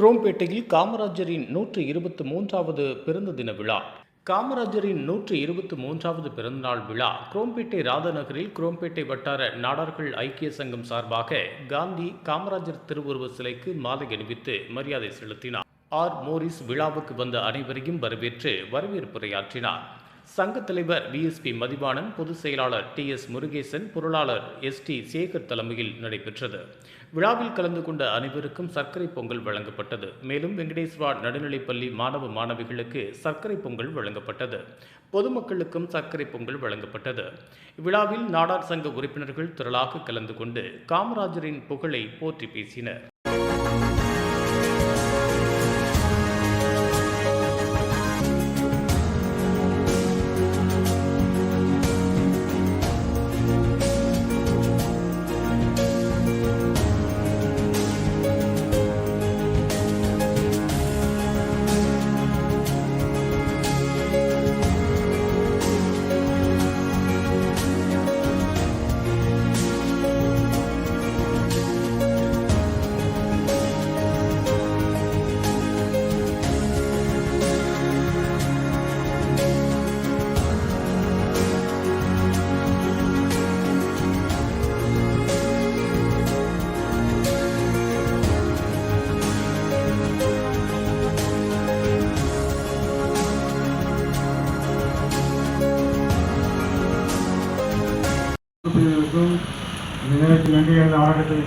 குரோம்பேட்டையில் காமராஜரின் நூற்று இருபத்தி மூன்றாவது பிறந்த தின விழா. காமராஜரின் நூற்று இருபத்தி மூன்றாவது பிறந்தநாள் விழா. குரோம்பேட்டை ராதாநகரில் குரோம்பேட்டை வட்டார நாடார்கள் ஐக்கிய சங்கம் சார்பாக காந்தி காமராஜர் திருவுருவ சிலைக்கு மாலை அணிவித்து மரியாதை செலுத்தினார். ஆர். மோரிஸ் விழாவுக்கு வந்த அனைவரையும் வரவேற்று வரவேற்புரையாற்றினார். சங்க தலைவர் விஎஸ்பி மதிவாணன் பொதுச் செயலாளர் டி எஸ் முருகேசன் பொருளாளர் எஸ் டி சேகர் தலைமையில் நடைபெற்றது. விழாவில் கலந்து கொண்ட அனைவருக்கும் சர்க்கரை பொங்கல் வழங்கப்பட்டது. மேலும் வெங்கடேஸ்வரா நடுநிலைப்பள்ளி மாணவ மாணவிகளுக்கு சர்க்கரை பொங்கல் வழங்கப்பட்டது. பொதுமக்களுக்கும் சர்க்கரை பொங்கல் வழங்கப்பட்டது. விழாவில் நாடார் சங்க உறுப்பினர்கள் திரளாக கலந்து கொண்டு காமராஜரின் புகழை போற்றி பேசினர்.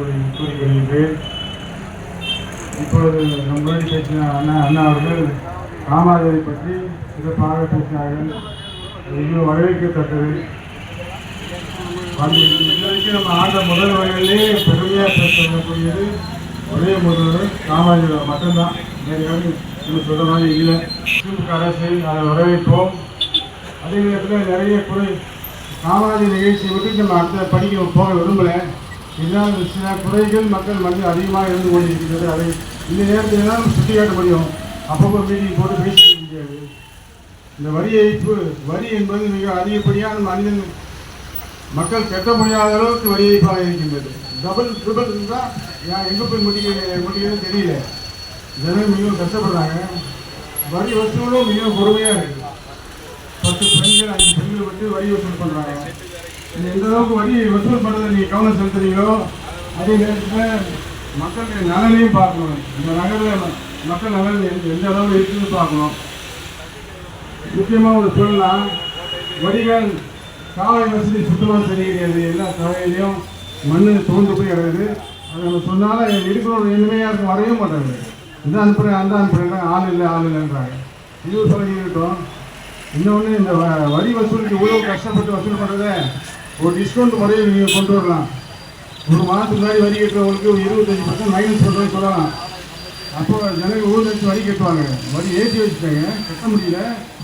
கூறி கூறிக்கொள்கின்றேன் இப்பொழுது நம்மளோடு பேசின அண்ணா அண்ணா அவர்கள் காமராஜரை பற்றி சிறப்பாக பேசினார்கள். மிகவும் வரவேற்கத்தக்கது. அது இதுவரைக்கும் நம்ம ஆண்ட முதல் வகையிலே பெருமையாக பேசக்கூடியது ஒரே முதல்வர் காமராஜர் மட்டும்தான். வேறு யாரும் சொல்ல மாதிரி இல்லை. திமுக அரசு அதை வரவேற்போம். அதே நேரத்தில் நிறைய குறை. காமராஜர் நிகழ்ச்சி விட்டு நம்ம அடுத்த படிக்க போக விரும்பலை. இதனால் சில குறைகள் மக்கள் மத்தியில் அதிகமாக இருந்து கொண்டிருக்கிறது அதை இந்த நேரத்தில் தான் சுட்டிக்காட்ட முடியும் அப்பப்போ மீட்டிங் போட்டு பேசிக்க முடியாது இந்த வரி ஏய்ப்பு வரி என்பது மிக அதிகப்படியான மனிதன் மக்கள் கட்ட முடியாத அளவுக்கு வரி ஏய்ப்பாக இருக்கின்றது. டபுள் ட்ரிபிள் இருந்தால் ஏன் எங்கே போய் முடிக்க முடியுதுன்னு தெரியல. ஜனங்கள் மிகவும் கஷ்டப்படுறாங்க. வரி வசூலும் மிகவும் பொறுமையாக இருக்குது பத்து பெண்கள் அஞ்சு பெண்கள் வந்து வரி வசூல் பண்ணுறாங்க எந்த அளவுக்கு வரி வசூல் பண்ணுறதை நீங்கள் கவனம் செலுத்துறீங்களோ அதே நேரத்தில் மக்களுடைய நலனையும் பார்க்கணும். இந்த நகரில் மக்கள் நலன் எந்த எந்த அளவு இருக்குதுன்னு பார்க்கணும். முக்கியமாக ஒரு சொல்லலாம் வடிகள் சாலை வசதி சுத்தமாக தெரிகிறது எல்லா சாலையிலையும் மண்ணு தோண்டு போய் கிடக்குது. அதை நம்ம சொன்னாலும் இருக்கிறவங்க இனிமையாக இருக்கும். வரைய மாட்டாங்க இந்த அனுப்புகிறேன் அந்த அனுப்புகிறேன் ஆள் இல்லை ஆள் இல்லைன்றாங்க. இது சொல்லி இருக்கட்டும். இன்னொன்று இந்த வ- வரி வசூலுக்கு இவ்வளோ கஷ்டப்பட்டு வசூல் பண்ணுறதை ஒரு டிஸ்கவுண்ட் முறையை நீங்கள் கொண்டு வரலாம். ஒரு மாதத்துக்கு முன்னாடி வரி கட்டுறவங்களுக்கு ஒரு இருபத்தஞ்சி பர்சன்ட் மைனஸ் பண்ணுறது சொல்லலாம். அப்போ ஜனங்க ஊர் நினைச்சு வரி கட்டுவாங்க வரி ஏற்றி வச்சுட்டாங்க. கட்ட முடியல.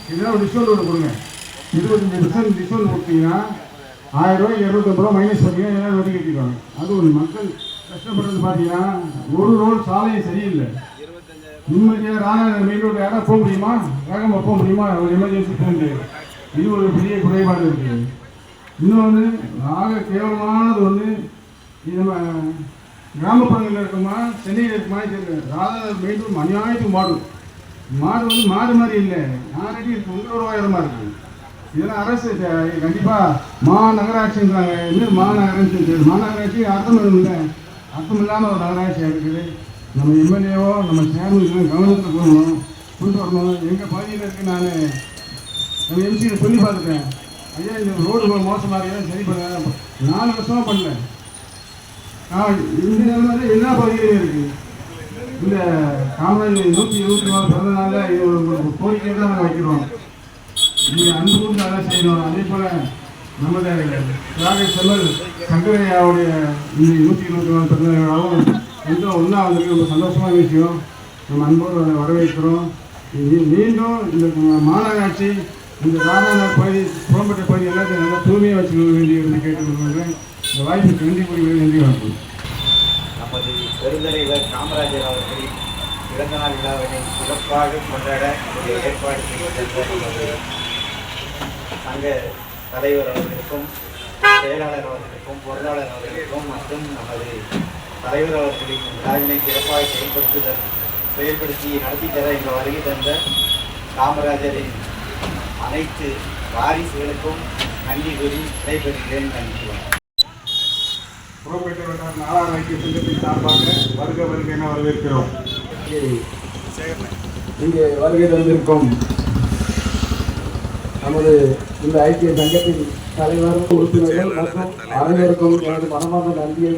இதெல்லாம் ஒரு டிஸ்கவுண்ட் ஒன்று கொடுங்க. இருபத்தஞ்சி பர்சன்ட் டிஸ்கவுண்ட் கொடுத்தீங்கன்னா ஆயிரம் ரூபாய் இரநூத்தம்பது ரூபா மைனஸ் பண்ணிங்கன்னா எல்லாரும் வரி கட்டிக்குவாங்க அது ஒரு மக்கள் கஷ்டப்படுறது பார்த்தீங்கன்னா ஒரு ரோடு சாலையும் சரியில்லை. நிம்மதியாக ராணா மெயின் ரோடு யாராவது போக முடியுமா? வேகமாக போக முடியுமா? ஒரு எமர்ஜென்சி போக முடியாது இது ஒரு பெரிய குறைபாடு இருக்குது இன்னொன்று ஆக கேவலமானது வந்து நம்ம கிராமப்புறங்களில் இருக்குமா சென்னையில் இருக்குமா தெரியல. ராதா மெயின் ரோடு அநியாயத்துக்கு மாடு. மாடு வந்து மாடு மாதிரி இல்லை. யாரடி உங்களோட உயரமாக இருக்குது இதெல்லாம் அரசு கண்டிப்பாக மாநகராட்சின்றாங்க. இன்னும் மாநகராட்சி மாநகராட்சி அர்த்தம் இல்லை. அர்த்தம் இல்லாமல் ஒரு நகராட்சியாக இருக்குது நம்ம எம்எல்ஏவோ நம்ம சேர்மன் கவனத்தில் போகணும். கொண்டு வரணும். எங்கள் பகுதியில் இருக்கு நான் நம்ம எம்சியில் சொல்லி பார்த்துட்டேன். ஐயா இந்த ரோடு மோசமாக இருக்கா சரி பண்ண நாலு வருஷமாக பண்ணல. ஆ இந்த நிலைமை எல்லா பகுதியிலையும் இருக்குது இந்த காமராஜர் நூற்றி இருபத்தி நாலு பிறந்தனால இது ஒரு கோரிக்கை தான் நாங்கள் வைக்கிறோம். நீங்கள் அன்பு கூட்டு அதை செய்யணும். அதே போல் நம்முடைய தியாக செல்வர் சங்கரையாவுடைய இந்த நூற்றி இருபத்தி நாலு பிறந்தனாலும் எந்த ஒன்றா வந்திருக்கு ரொம்ப சந்தோஷமான விஷயம். நம்ம அன்போடு அதை வரவேற்கிறோம். மீ- மீண்டும் இந்த மாநகராட்சி இந்த ராமநாதர் பகுதி புறம்பட்ட பகுதி எல்லாத்தையும் நல்லா தூய்மையாக வச்சுக்கொள்ள வேண்டிய என்று கேட்டுக்கொள்கிறேன் இந்த வாய்ப்பு கண்டி கொடுக்கிறது நன்றி வணக்கம். நமது பெருந்தலைவர் காமராஜர் அவர்களின் பிறந்தநாள் விழாவினை சிறப்பாக கொண்டாட ஏற்பாடு செய்திருந்த சங்க தலைவர் அவர்களுக்கும் செயலாளர் அவர்களுக்கும் பொருளாளர் அவர்களுக்கும் மற்றும் நமது தலைவர் அவர்களின் விழாவினை சிறப்பாக செயல்படுத்துதல் செயல்படுத்தி நடத்தி தர இங்கே வருகை தந்த காமராஜரின் அனைத்து வாரிசுகளுக்கும் நன்றி கூறி விடைபெறுகிறேன். நன்றி. புறப்பட்டவர்கள் புறப்பேட்டை ஐக்கிய சங்கத்தின் சார்பாக வருக வருக என வரவேற்கிறோம். இங்கே வருகை தந்திருக்கும் நமது இந்த ஐக்கிய சங்கத்தின் தலைவர் உறுப்பினர்கள் மற்றும் அனைவருக்கும் எனது மனமார்ந்த நன்றியை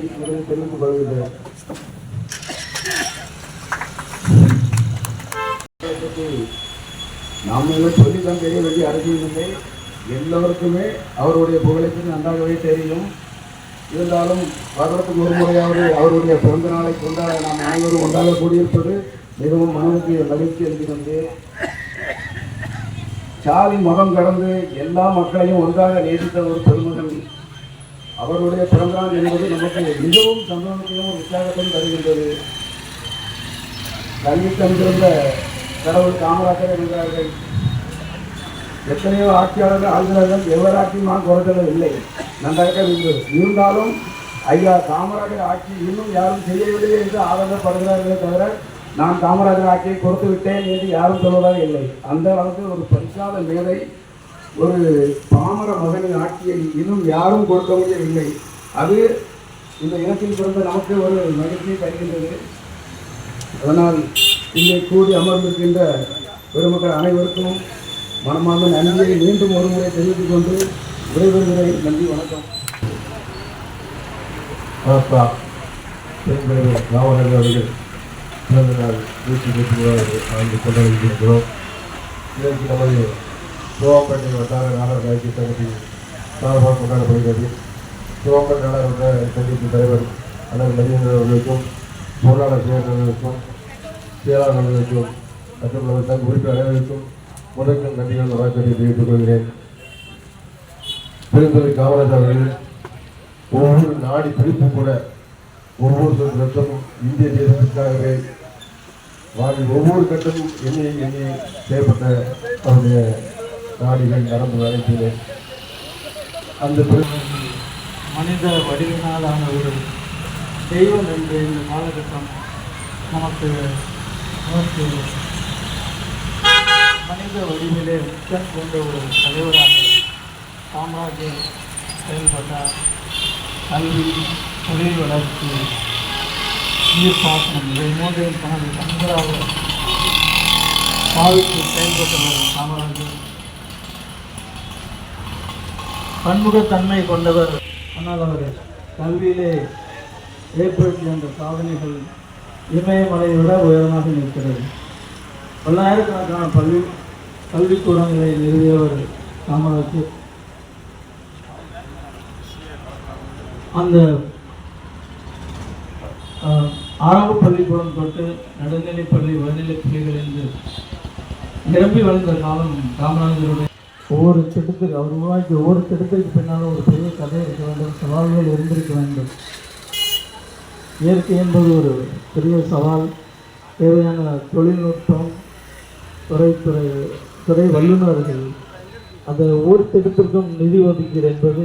தெரிவித்துக் கொள்கிறேன் நம்ம சொல்லி சொல்லித்தான் தெரிய வேண்டிய அவசியம் இல்லை. எல்லோருக்குமே அவருடைய புகழை பற்றி நன்றாகவே தெரியும். இருந்தாலும் வருடத்துக்கு ஒரு முறையாவது அவருடைய பிறந்த நாளை கொண்டாட நாம் அனைவரும் ஒன்றாக கூடியிருப்பது மிகவும் மனதுக்கு மகிழ்ச்சி அளிக்கிறது. சாதி மதம் கடந்து எல்லா மக்களையும் ஒன்றாக நேசித்த ஒரு பெருமகன் அவருடைய பிறந்தநாள் என்பது நமக்கு மிகவும் சந்தோஷத்தையும் உற்சாகத்தையும் தருகின்றது. கல்வி தந்திருந்த கடவுள் காமராஜர் என்கிறார்கள் எத்தனையோ ஆட்சியாளர்கள் ஆளுநர்கள் எவராட்சியும் நான் இல்லை நன்றாக இருந்தது இருந்தாலும் ஐயா காமராஜர் ஆட்சி இன்னும் யாரும் செய்யவில்லை என்று ஆதரப்படுகிறார்களே தவிர நான் காமராஜர் ஆட்சியை கொடுத்து விட்டேன் என்று யாரும் சொல்வதாக இல்லை. அந்த அளவுக்கு ஒரு பரிசாத மேலை ஒரு பாமர மகனின் ஆட்சியை இன்னும் யாரும் கொடுக்க முடியவில்லை. அது இந்த இனத்தில் பிறந்த நமக்கு ஒரு மகிழ்ச்சியை தருகின்றது. அதனால் இங்கே கூடி அமர்ந்திருக்கின்ற பெருமக்கள் அனைவருக்கும் மனமார்ந்த நன்றியை மீண்டும் ஒரு முறை தெரிவித்துக் கொண்டு விடைபெறுகிறேன் நன்றி வணக்கம். வணக்கம் அவர்கள் பிறந்த நாள் நூற்றி இருபத்தி ஆண்டு கொண்டாடுகின்றோம் இதற்கு நமது சிவம்பேட்டை வட்டார நாடக ஐக்கிய சங்கத்தின் சார்பாக கொண்டாடப்படுகிறது. சிவம்பேட்டை நாடக சங்கத்தின் தலைவர் அண்ணன் மதியன் அவர்களுக்கும் பொருளாளர் செயலர் அவர்களுக்கும் செயலாளர் அவர்களுக்கும் மற்றும் நமது அனைவருக்கும் முதற்கும் நன்றிகள் வணக்கத்தை தெரிவித்துக் கொள்கிறேன் பெருந்தலை காமராஜர் அவர்கள் ஒவ்வொரு நாடி பிடிப்பும் கூட ஒவ்வொரு சொல் ரத்தமும் இந்திய தேசத்திற்காகவே வாழ்வில் ஒவ்வொரு கட்டமும் எண்ணி எண்ணி செயல்பட்ட அவருடைய நாடிகள் நடந்து அனைத்திலே அந்த மனித வடிவினாலான ஒரு தெய்வம் என்று இந்த காலகட்டம் நமக்கு நமக்கு மனித வடிவிலே உச்சம் கொண்ட ஒரு தலைவராக காமராஜர் செயல்பட்டார். கல்வி தொழில் வளர்ச்சி நீர் பாசனம் இவை மூன்றையும் தனது கண்களாக பாவித்து செயல்பட்டவர் காமராஜர். பன்முகத்தன்மை கொண்டவர் ஆனால் அவர் கல்வியிலே ஏற்படுத்திய அந்த சாதனைகள் இமயமலையை விட உயரமாக நிற்கிறது. பல்லாயிரக்கணக்கான பள்ளி கல்விக்கூடங்களை நிறுவியவர் காமராஜர் அந்த ஆஹ், ஆரம்ப பள்ளிக்கூடம் தொட்டு நடுநிலை பள்ளி உயர்நிலைப் பள்ளிகள் என்று நிரம்பி வளர்ந்த காலம் காமராஜருடைய. ஒவ்வொரு திட்டத்துக்கு அவர் உருவாக்கி ஒவ்வொரு திட்டத்திற்கு பின்னாலும் ஒரு பெரிய கதை இருக்க வேண்டும் சவால்கள் இருந்திருக்க வேண்டும். இயற்கை என்பது ஒரு பெரிய சவால். தேவையான தொழில்நுட்பம் துறை துறை துறை வல்லுநர்கள் அந்த ஒவ்வொரு திட்டத்திற்கும் நிதி ஒதுக்கீடு என்பது